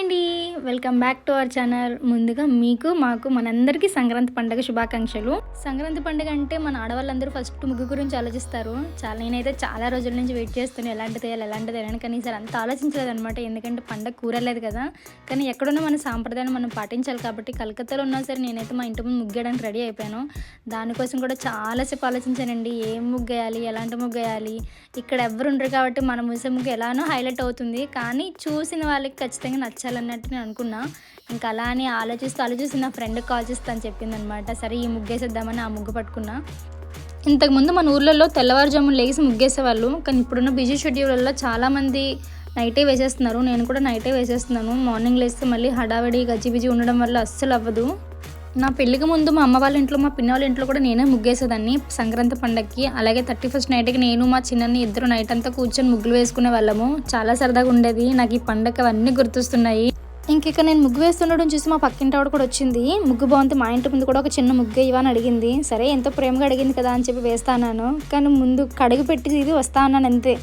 అండి welcome back to our channel ముందుగా మీకు మాకు మనందరికీ సంక్రాంతి పండుగ శుభాకాంక్షలు. సంక్రాంతి పండుగ అంటే మన ఆడవాళ్ళందరూ ఫస్ట్ ముగ్గు గురించి ఆలోచిస్తారు. చాలా నేనైతే చాలా రోజుల నుంచి వెయిట్ చేస్తున్నాను ఎలాంటి వేయాలి ఎలాంటి వేయాలని కానీ ఈసారి అంత ఆలోచించలేదు అనమాట ఎందుకంటే పండగ కూరలేదు కదా. కానీ ఎక్కడున్నా మన సాంప్రదాయాన్ని మనం పాటించాలి కాబట్టి కలకత్తాలో ఉన్నా సరే నేనైతే మా ఇంటి ముందు ముగ్గేయడానికి రెడీ అయిపోయాను. దానికోసం కూడా చాలాసేపు ఆలోచించానండి. ఏం ముగ్గేయాలి ఎలాంటి ముగ్గు వేయాలి? ఇక్కడ ఎవరు ఉండరు కాబట్టి మన ముసే ముగ్గు ఎలానో హైలైట్ అవుతుంది. కానీ చూసిన వాళ్ళకి ఖచ్చితంగా నచ్చాలన్నట్టు నేను అనుకున్నా. ఇంకా అలా అని ఆలోచిస్తూ ఆలోచిస్తూ నా ఫ్రెండ్కి కాల్ చేస్తాను చెప్పింది అనమాట సరే ఈ ముగ్గేసేద్దామని ఆ ముగ్గు పట్టుకున్నా. ఇంతకుముందు మన ఊర్లలో తెల్లవారుజామున లేచి ముగ్గేసేవాళ్ళు. కానీ ఇప్పుడున్న బిజీ షెడ్యూల్లో చాలామంది నైటే వేసేస్తున్నారు. నేను కూడా నైటే వేసేస్తున్నాను. మార్నింగ్ లేస్తే మళ్ళీ హడావిడి గజిబిజి ఉండడం వల్ల అస్సలు అవ్వదు. నా పెళ్ళికి ముందు మా అమ్మ వాళ్ళ ఇంట్లో మా పిన్న వాళ్ళ ఇంట్లో కూడా నేనే ముగ్గేసేదాన్ని. సంక్రాంతి పండగకి అలాగే థర్టీ ఫస్ట్ నైట్కి నేను మా చిన్నని ఇద్దరు నైట్ అంతా కూర్చొని ముగ్గులు వేసుకునే వాళ్ళము. చాలా సరదాగా ఉండేది. నాకు ఈ పండగ అవన్నీ గుర్తొస్తున్నాయి. ఇంక నేను ముగ్గు వేస్తుండడం చూసి మా పక్కింటి ఆవిడ కూడా వచ్చింది. ముగ్గు బాగుంది మా ఇంటి ముందు కూడా ఒక చిన్న ముగ్గు ఇవ్వని అడిగింది. సరే ఎంతో ప్రేమగా అడిగింది కదా అని చెప్పి వేస్తాను కానీ ముందు కడుగు పెట్టి ఇది వస్తా అన్నాను అంతే.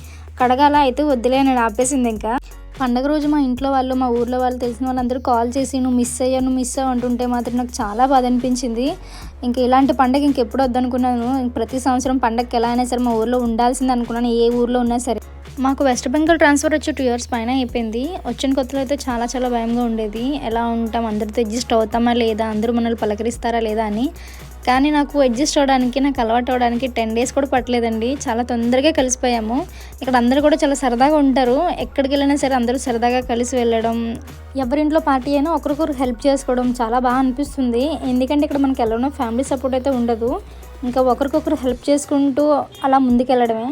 కడగాల అయితే వద్దులే నేను ఆపేసింది ఇంకా. పండగ రోజు మా ఇంట్లో వాళ్ళు మా ఊర్లో వాళ్ళు తెలిసిన వాళ్ళందరూ కాల్ చేసి నువ్వు మిస్ అయ్యా నువ్వు మిస్ అయ్యావు అంటుంటే మాత్రం నాకు చాలా బాధ అనిపించింది. ఇంకా ఇలాంటి పండగ ఇంకెప్పుడు వద్దనుకున్నాను. ప్రతి సంవత్సరం పండగకి ఎలా అయినా సరే మా ఊర్లో ఉండాల్సింది అనుకున్నాను. ఏ ఊర్లో ఉన్నా సరే. మాకు వెస్ట్ బెంగాల్ ట్రాన్స్ఫర్ వచ్చి టూ ఇయర్స్ పైన అయిపోయింది. వచ్చిన కొత్తలో అయితే చాలా చాలా భయంగా ఉండేది. ఎలా ఉంటాం? అందరితో అడ్జస్ట్ అవుతామా లేదా? అందరూ మనల్ని పలకరిస్తారా లేదా అని. కానీ నాకు అడ్జస్ట్ అవ్వడానికి నాకు అలవాటు అవ్వడానికి టెన్ డేస్ కూడా పట్టలేదండి. చాలా తొందరగా కలిసిపోయాము. ఇక్కడ అందరూ కూడా చాలా సరదాగా ఉంటారు. ఎక్కడికి వెళ్ళినా సరే అందరూ సరదాగా కలిసి వెళ్ళడం ఎవరింట్లో పార్టీ అయినా ఒకరికొకరు హెల్ప్ చేసుకోవడం చాలా బాగా అనిపిస్తుంది. ఎందుకంటే ఇక్కడ మనకి ఎలానో ఫ్యామిలీ సపోర్ట్ అయితే ఉండదు. ఇంకా ఒకరికొకరు హెల్ప్ చేసుకుంటూ అలా ముందుకెళ్ళడమే.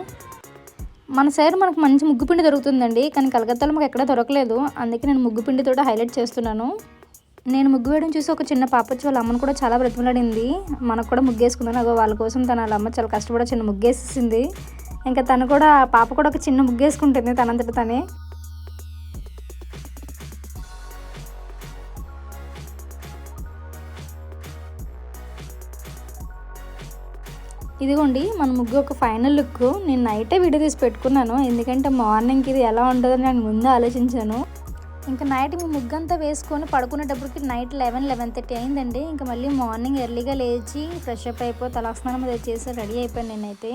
మన సైడ్ మనకు మంచి ముగ్గుపిండి దొరుకుతుందండి కానీ కలకత్తాలో మాకు ఎక్కడ దొరకలేదు. అందుకే నేను ముగ్గుపిండితో హైలైట్ చేస్తున్నాను. నేను ముగ్గు వేయడం చూసి ఒక చిన్న పాపచ్చి వాళ్ళ అమ్మను కూడా చాలా బ్రతిమలాడింది. మనకు కూడా ముగ్గేసుకున్నాను అగో వాళ్ళ కోసం తన వాళ్ళ అమ్మ చాలా కష్టపడి చిన్న ముగ్గేసేసింది ఇంకా తను కూడా పాప కూడా ఒక చిన్న ముగ్గేసుకుంటుంది తనంతట తనే. ఇదిగోండి మన ముగ్గు ఒక ఫైనల్ లుక్. నేను నైటే వీడియో తీసి పెట్టుకున్నాను. ఎందుకంటే మార్నింగ్కి ఇది ఎలా ఉంటుందని నేను ముందు ఆలోచించాను. ఇంకా నైట్ మీ ముగ్గు అంతా వేసుకొని పడుకునేటప్పటికి నైట్ లెవెన్ లెవెన్ థర్టీ అయిందండి. ఇంకా మళ్ళీ మార్నింగ్ ఎర్లీగా లేచి ఫ్రెష్ అప్ అయిపోయి తలాస్నానం అది చేసి రెడీ అయిపోయాను నేనైతే.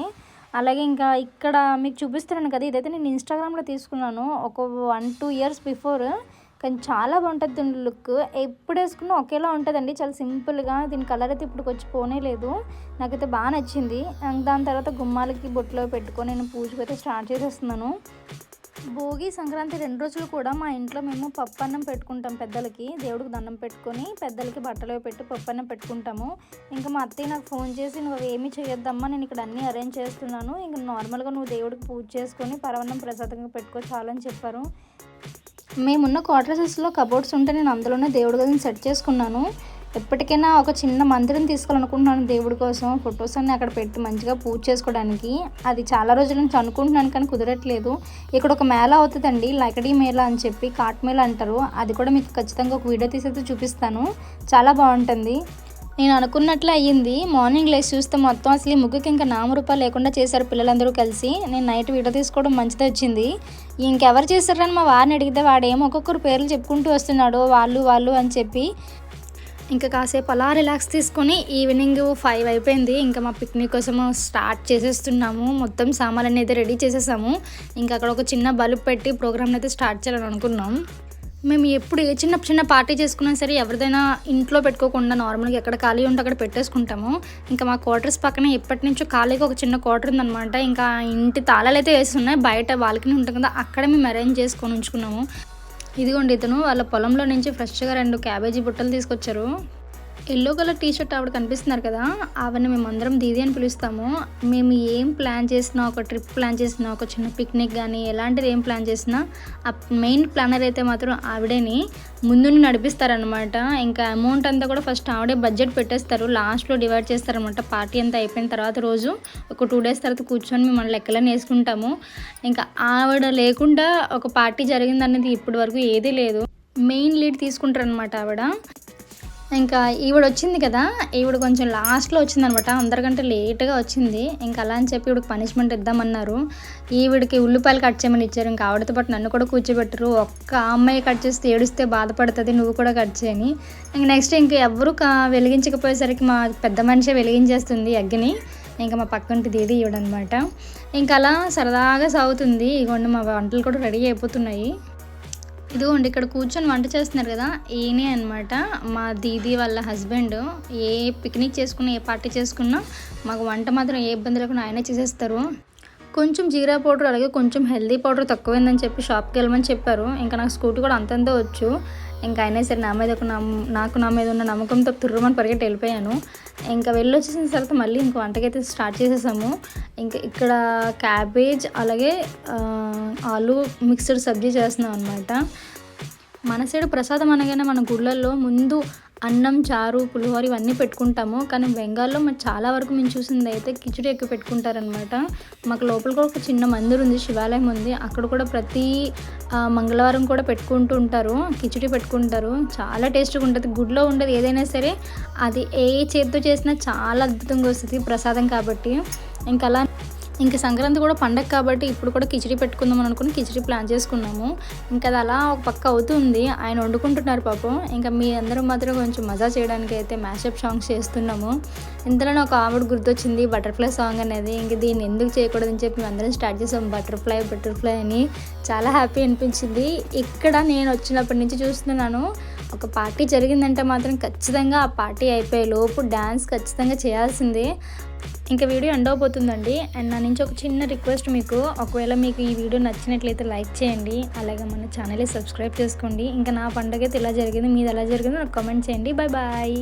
అలాగే ఇంకా ఇక్కడ మీకు చూపిస్తున్నాను కదా ఇదైతే నేను ఇన్స్టాగ్రామ్లో తీసుకున్నాను. ఒక వన్ టూ ఇయర్స్ బిఫోర్ కానీ చాలా బాగుంటుంది దీని లుక్. ఎప్పుడు వేసుకున్నా ఒకేలా ఉంటుందండి. చాలా సింపుల్గా దీని కలర్ అయితే ఇప్పుడు వచ్చి పోనే లేదు. నాకైతే బాగా నచ్చింది. దాని తర్వాత గుమ్మాలకి బొట్లో పెట్టుకొని నేను పూజకు అయితే స్టార్ట్ చేసేస్తున్నాను. భోగి సంక్రాంతి రెండు రోజులు కూడా మా ఇంట్లో మేము పప్పు అన్నం పెట్టుకుంటాం పెద్దలకి. దేవుడికి దండం పెట్టుకొని పెద్దలకి బట్టలు పెట్టి పప్పు అన్నం పెట్టుకుంటాము. ఇంకా మా అత్తయ్య నాకు ఫోన్ చేసి నువ్వు ఏమీ చేయొద్దమ్మా నేను ఇక్కడ అన్నీ అరేంజ్ చేస్తున్నాను. ఇంకా నార్మల్గా నువ్వు దేవుడికి పూజ చేసుకొని పరవన్నం ప్రసాదంగా పెట్టుకో చాలని చెప్పారు. మేమున్న క్వార్టర్సెస్లో కబోర్డ్స్ ఉంటే నేను అందులోనే దేవుడి గదిని సెట్ చేసుకున్నాను. ఎప్పటికైనా ఒక చిన్న మందిరం తీసుకోవాలనుకుంటున్నాను దేవుడి కోసం. ఫొటోస్ అన్ని అక్కడ పెట్టి మంచిగా పూజ చేసుకోవడానికి. అది చాలా రోజుల నుంచి అనుకుంటున్నాను కానీ కుదరట్లేదు. ఇక్కడ ఒక మేళ అవుతుందండి. లకడీ మేళ అని చెప్పి కాట్ మేళ అంటారు. అది కూడా మీకు ఖచ్చితంగా ఒక వీడియో తీసి చూపిస్తాను. చాలా బాగుంటుంది. నేను అనుకున్నట్లు అయ్యింది. మార్నింగ్ లేచి చూస్తే మొత్తం అసలు ఈ ముగ్గుకి ఇంకా నామరూపాలు లేకుండా చేశారు పిల్లలందరూ కలిసి. నేను నైట్ వీడియో తీసుకోవడం మంచిది వచ్చింది. ఇంకెవరు చేశారని మా వారిని అడిగితే వాడేమో ఒక్కొక్కరు పేర్లు చెప్పుకుంటూ వస్తున్నాడు. వాళ్ళు వాళ్ళు అని చెప్పి ఇంకా కాసేపు అలా రిలాక్స్ తీసుకొని ఈవినింగ్ ఫైవ్ అయిపోయింది. ఇంకా మా పిక్నిక్ కోసం స్టార్ట్ చేసేస్తున్నాము. మొత్తం సామాన్లన్నీ అయితే రెడీ చేసేసాము. ఇంకా అక్కడ ఒక చిన్న బల్బ్ పెట్టి ప్రోగ్రామ్ అయితే స్టార్ట్ చేయాలని అనుకున్నాం. మేము ఎప్పుడు ఏ చిన్న చిన్న పార్టీ చేసుకున్నా సరే ఎవరిదైనా ఇంట్లో పెట్టుకోకుండా నార్మల్గా ఎక్కడ ఖాళీ ఉంటే అక్కడ పెట్టేసుకుంటాము. ఇంకా మా క్వార్టర్స్ పక్కన ఎప్పటి నుంచో ఖాళీగా ఒక చిన్న క్వార్టర్ ఉందనమాట ఇంకా ఇంటి తాళాలు అయితే వేస్తున్నాయి. బయట బాల్కనీ ఉంటుంది కదా అక్కడ మేము అరేంజ్ చేసుకొని ఉంచుకున్నాము. ఇదిగోండి ఇతను వాళ్ళ పొలంలో నుంచి ఫ్రెష్గా రెండు క్యాబేజీ బుట్టలు తీసుకొచ్చారు. ఎల్లో కలర్ టీ షర్ట్ ఆవిడ కనిపిస్తున్నారు కదా ఆవిడని మేము అందరం దీది అని పిలుస్తాము. మేము ఏం ప్లాన్ చేసినా ఒక ట్రిప్ ప్లాన్ చేసినా ఒక చిన్న పిక్నిక్ కానీ ఎలాంటిది ఏం ప్లాన్ చేసినా ఆ మెయిన్ ప్లానర్ అయితే మాత్రం ఆవిడేని ముందు నడిపిస్తారనమాట ఇంకా అమౌంట్ అంతా కూడా ఫస్ట్ ఆవిడే బడ్జెట్ పెట్టేస్తారు. లాస్ట్లో డివైడ్ చేస్తారనమాట పార్టీ అంతా అయిపోయిన తర్వాత రోజు ఒక టూ డేస్ తర్వాత కూర్చొని మేము మన లెక్కలని వేసుకుంటాము. ఇంకా ఆవిడ లేకుండా ఒక పార్టీ జరిగిందనేది ఇప్పటి వరకు ఏదీ లేదు. మెయిన్ లీడ్ తీసుకుంటారనమాట ఆవిడ. ఇంకా ఈవిడ వచ్చింది కదా ఈవిడ కొంచెం లాస్ట్లో వచ్చింది అనమాట అందరికంటే లేట్గా వచ్చింది. ఇంకా అలా అని చెప్పి ఈవిడకి పనిష్మెంట్ ఇద్దామన్నారు. ఈవిడికి ఉల్లిపాయలు కట్ చేయమని ఇచ్చారు. ఇంకా ఆవిడతో పాటు నన్ను కూడా కూర్చోబెట్టరు. ఒక్క అమ్మాయి కట్ చేస్తే ఏడిస్తే బాధపడుతుంది నువ్వు కూడా కట్ చేయని. ఇంక నెక్స్ట్ ఇంక ఎవరు కా వెలిగించకపోయేసరికి మా పెద్ద మనిషి వెలిగించేస్తుంది అగ్గిని ఇంకా మా పక్కంటి దీది ఈవిడనమాట. ఇంకా అలా సరదాగా సాగుతుంది. ఇగోండి మా వంటలు కూడా రెడీ అయిపోతున్నాయి. ఇదిగోండి ఇక్కడ కూర్చొని వంట చేస్తున్నారు కదా ఈయనే అనమాట మా దీదీ వాళ్ళ హస్బెండ్. ఏ పిక్నిక్ చేసుకున్నా ఏ పార్టీ చేసుకున్నా మాకు వంట మాత్రం ఏ ఇబ్బంది లేకుండా ఆయనే చేసేస్తారు. కొంచెం జీరా పౌడర్ అలాగే కొంచెం హెల్దీ పౌడర్ తక్కువైందని చెప్పి షాప్కి వెళ్ళమని చెప్పారు. ఇంకా నాకు స్కూటీ కూడా అంతంత వచ్చు. ఇంకా అయినా సరే నా మీద ఒక నాకు నా మీద ఉన్న నమ్మకంతో తుర్రమని పరిగెట్టి వెళ్ళిపోయాను. ఇంకా వెళ్ళి వచ్చేసిన తర్వాత మళ్ళీ ఇంక వంటకైతే స్టార్ట్ చేసేసాము. ఇంకా ఇక్కడ క్యాబేజ్ అలాగే ఆలు మిక్స్డ్ సబ్జీ చేస్తున్నాం అనమాట మన సైడ్ ప్రసాదం అనగానే మన గుళ్ళల్లో ముందు అన్నం చారు పులిహోర ఇవన్నీ పెట్టుకుంటాము. కానీ బెంగాల్లో మరి చాలా వరకు మేము చూసింది అయితే కిచిడి ఎక్కువ పెట్టుకుంటారనమాట మాకు లోపల కూడా ఒక చిన్న మందిర్ ఉంది శివాలయం ఉంది. అక్కడ కూడా ప్రతి మంగళవారం కూడా పెట్టుకుంటూ ఉంటారు. కిచిడి పెట్టుకుంటారు. చాలా టేస్ట్గా ఉంటుంది. గుడిలో ఉండేది ఏదైనా సరే అది ఏ చేతితో చేసినా చాలా అద్భుతంగా వస్తుంది ప్రసాదం కాబట్టి. ఇంకా అలా ఇంకా సంక్రాంతి కూడా పండగ కాబట్టి ఇప్పుడు కూడా కిచిడి పెట్టుకుందాం అని అనుకుని కిచిడి ప్లాన్ చేసుకున్నాము. ఇంకా అది అలా ఒక పక్క అవుతుంది. ఆయన వండుకుంటున్నారు పాపం. ఇంకా మీ అందరం మాత్రం కొంచెం మజా చేయడానికి అయితే మ్యాషప్ సాంగ్స్ చేస్తున్నాము. ఇంతలోనే ఒక ఆవిడ గుర్తొచ్చింది బటర్ఫ్లై సాంగ్ అనేది. ఇంక దీన్ని ఎందుకు చేయకూడదని చెప్పి మేము అందరం స్టార్ట్ చేసాం. బటర్ఫ్లై బటర్ఫ్లై అని. చాలా హ్యాపీ అనిపించింది. ఇక్కడ నేను వచ్చినప్పటి నుంచి చూస్తున్నాను. ఒక పార్టీ జరిగిందంటే మాత్రం ఖచ్చితంగా ఆ పార్టీ అయిపోయే లోపు డ్యాన్స్ ఖచ్చితంగా చేయాల్సిందే. ఇంకా వీడియో ఎండ్ అవబోతుందండి. అండ్ నా నుంచి ఒక చిన్న రిక్వెస్ట్ మీకు. ఒకవేళ మీకు ఈ వీడియో నచ్చినట్లయితే లైక్ చేయండి. అలాగే మన ఛానల్ని సబ్స్క్రైబ్ చేసుకోండి. ఇంకా నా పండుగ అయితే ఇలా జరిగింది మీది ఎలా జరిగిందో నాకు కామెంట్ చేయండి. Bye bye.